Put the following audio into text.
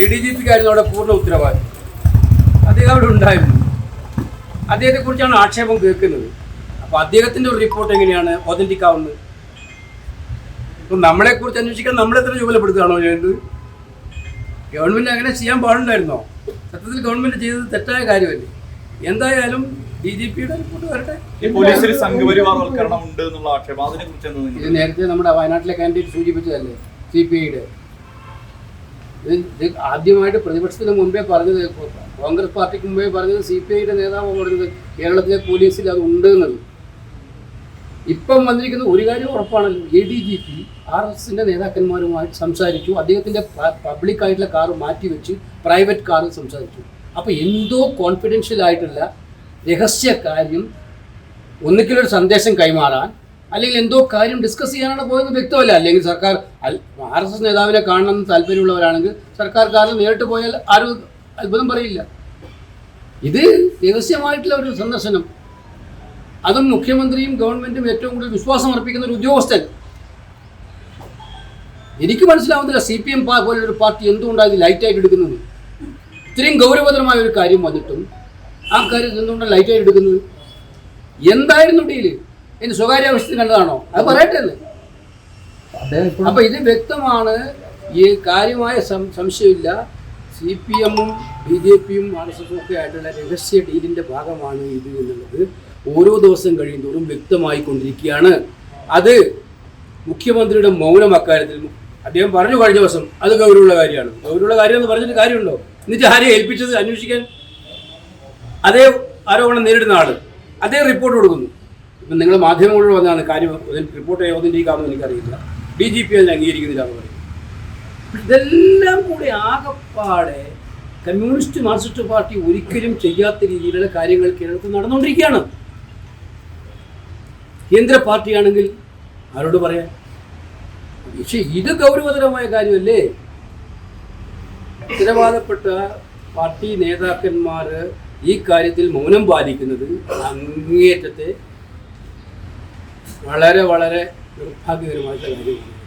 A D G പിക്കായിരുന്നു അവിടെ പൂർണ ഉത്തരവാദിത്വം അദ്ദേഹം അവിടെ ഉണ്ടായിരുന്നു. അദ്ദേഹത്തെക്കുറിച്ചാണ് ആക്ഷേപം കേൾക്കുന്നത്. അപ്പോൾ അദ്ദേഹത്തിന്റെ ഒരു റിപ്പോർട്ട് എങ്ങനെയാണ് ഒതന്റിക് ആവുന്നത്? ഇപ്പം നമ്മളെക്കുറിച്ച് അന്വേഷിക്കാൻ നമ്മളെ തന്നെ ചുമതലപ്പെടുത്തുകയാണോ ചെയ്യുന്നത് ഗവൺമെന്റ് അങ്ങനെ ചെയ്യാൻ പാടുണ്ടായിരുന്നോ? സത്യത്തിൽ ഗവൺമെന്റ് ചെയ്തത് തെറ്റായ കാര്യമല്ലേ? എന്തായാലും ഡി ജി പിയുടെ റിപ്പോർട്ട് വരട്ടെ. പോലീസിൽ സംഘപരിവാർവൽക്കരണം ഉണ്ട് എന്നുള്ള ആക്ഷേപം. അതിനെ കുറിച്ച് എന്താ ഇത് നേരത്തെ നമ്മുടെ വയനാട്ടിലെ കാൻഡിഡേറ്റ് സൂചിപ്പിച്ചതല്ലേ? സി പി ഐയുടെ ഇത് ആദ്യമായിട്ട് പ്രതിപക്ഷത്തിന് മുമ്പേ പറഞ്ഞത് കോൺഗ്രസ് പാർട്ടിക്ക് മുമ്പേ പറഞ്ഞത് സി പി ഐയുടെ നേതാവ് പറഞ്ഞത് കേരളത്തിലെ പോലീസിൽ അത് ഉണ്ട് എന്നത്. ഇപ്പം വന്നിരിക്കുന്ന ഒരു കാര്യം ഉറപ്പാണല്ലോ. A D G P R S എസിന്റെ നേതാക്കന്മാരുമായിട്ട് സംസാരിച്ചു. അദ്ദേഹത്തിന്റെ പബ്ലിക് ആയിട്ടുള്ള കാർ മാറ്റി മാറ്റിവെച്ച് പ്രൈവറ്റ് കാറിൽ സംസാരിച്ചു. അപ്പോൾ എന്തോ കോൺഫിഡൻഷ്യൽ ആയിട്ടുള്ള രഹസ്യ കാര്യം ഒന്നിക്കലൊരു സന്ദേശം കൈമാറാൻ അല്ലെങ്കിൽ എന്തോ കാര്യം ഡിസ്കസ് ചെയ്യാനാണ് പോയെന്ന് വ്യക്തമല്ല. അല്ലെങ്കിൽ സർക്കാർ ആർ എസ് എസ് നേതാവിനെ കാണണമെന്ന് താല്പര്യമുള്ളവരാണെങ്കിൽ സർക്കാർ കാരണം നേരിട്ട് പോയാൽ ആരും അത്ഭുതം പറയില്ല. ഇത് രഹസ്യമായിട്ടുള്ള ഒരു സന്ദർശനം. അതും മുഖ്യമന്ത്രിയും ഗവൺമെന്റും ഏറ്റവും കൂടുതൽ വിശ്വാസം അർപ്പിക്കുന്ന ഒരു ഉദ്യോഗസ്ഥൻ. എനിക്ക് മനസ്സിലാവുന്നില്ല സി പി എം പോലൊരു പാർട്ടി എന്തുകൊണ്ടാണ് ഇത് ലൈറ്റായിട്ട് എടുക്കുന്നത്? ഇത്രയും ഗൗരവതരമായ ഒരു കാര്യം വന്നിട്ടും ആ കാര്യം എന്തുകൊണ്ടാണ് ലൈറ്റായിട്ട് എടുക്കുന്നത്? എന്തായിരുന്നു ഡീൽ ഇനി സ്വകാര്യ ആവശ്യത്തിന് കണ്ടതാണോ? അത് പറയട്ടെ അപ്പൊ ഇത് വ്യക്തമാണ്. ഈ കാര്യമായ സംശയമില്ല. സി പി എമ്മും ബി ജെ പിയും ആർ എസ് എസും ഒക്കെ ആയിട്ടുള്ള രഹസ്യ ഡീലിന്റെ ഭാഗമാണ് ഇത് എന്നുള്ളത്. ഓരോ ദിവസം കഴിയുന്തോറും വ്യക്തമായി കൊണ്ടിരിക്കുകയാണ് അത് മുഖ്യമന്ത്രിയുടെ മൗനം അക്കാര്യത്തിൽ അദ്ദേഹം പറഞ്ഞു കഴിഞ്ഞ ദിവസം അത് ഗൗരവമുള്ള കാര്യമാണ്. ഗൗരവമുള്ള കാര്യം എന്ന് പറഞ്ഞിട്ട് കാര്യമുണ്ടോ? എന്നിട്ട് ആരെ ഏൽപ്പിച്ചത് അന്വേഷിക്കാൻ? അതേ ആരോപണം നേരിടുന്ന ആൾ. അതേ റിപ്പോർട്ട് കൊടുക്കുന്നു. ഇപ്പം നിങ്ങൾ മാധ്യമങ്ങളോട് വന്നാണ് കാര്യം റിപ്പോർട്ട് യോജിക്കാമെന്ന് എനിക്കറിയില്ല. ഡി ജി പി അതിനെ അംഗീകരിക്കുന്നില്ല എന്ന് പറയും. ഇതെല്ലാം കൂടി ആകപ്പാടെ കമ്മ്യൂണിസ്റ്റ് മാർക്സിസ്റ്റ് പാർട്ടി ഒരിക്കലും ചെയ്യാത്ത രീതിയിലുള്ള കാര്യങ്ങൾ കേരളത്തിൽ നടന്നുകൊണ്ടിരിക്കുകയാണ്. കേന്ദ്ര പാർട്ടിയാണെങ്കിൽ ആരോട് പറയാം? പക്ഷേ ഇത് ഗൗരവതരമായ കാര്യമല്ലേ? ഉത്തരവാദപ്പെട്ട പാർട്ടി നേതാക്കന്മാർ ഈ കാര്യത്തിൽ മൗനം പാലിക്കുന്നത് അങ്ങേയറ്റത്തെ വളരെ വളരെ നിർഭാഗ്യകരമായിട്ടുള്ള കാര്യമാണ്